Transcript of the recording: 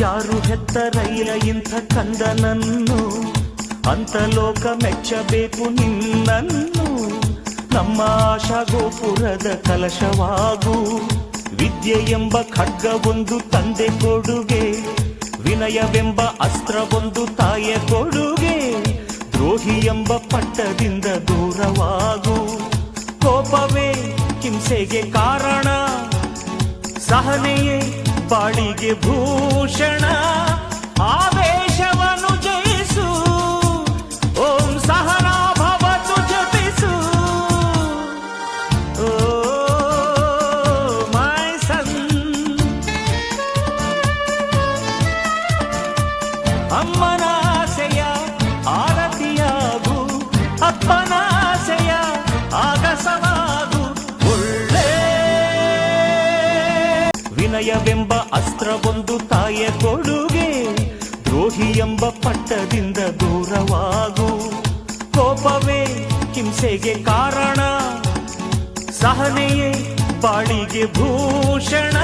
ಯಾರು ಹೆತ್ತ ರೈಲ ಇಂಥ ಕಂದನನ್ನು? ಅಂತ ಲೋಕ ಮೆಚ್ಚಬೇಕು ನಿನ್ನನ್ನು. ನಮ್ಮ ಆಶಾ ಗೋಪುರದ ಕಲಶವಾಗು. ವಿದ್ಯೆ ಎಂಬ ಖಡ್ಗವೊಂದು ತಂದೆ ಕೊಡುಗೆ. ವಿನಯವೆಂಬ ಅಸ್ತ್ರವೊಂದು ತಾಯ ಕೊಡುಗೆ. ದ್ರೋಹಿ ಎಂಬ ಪಟ್ಟದಿಂದ ದೂರವಾಗು. ಕೋಪವೇ ಹಿಂಸೆಗೆ ಕಾರಣ. ಸಹನೆಯೇ ಬಾಳಿಗೆ ಭೂಷಣ ಆವೇಶವನ್ನು ಜಯಿಸು ಓಂ ಸಹನಾ ಭವತು ಜಪಿಸು ಓ ಮೈ ಸನ್ ಅಮ್ಮನ ಆಸೆಯ ಆರತಿಯಾಗು ಅಪ್ಪನ ವಿನಯವೆಂಬ ಅಸ್ತ್ರವೊಂದು ತಾಯ ಕೊಡುಗೆ. ದ್ರೋಹಿ ಎಂಬ ಪಟ್ಟದಿಂದ ದೂರವಾಗು. ಕೋಪವೇ ಹಿಂಸೆಗೆ ಕಾರಣ. ಸಹನೆಯೇ ಬಾಳಿಗೆ ಭೂಷಣ.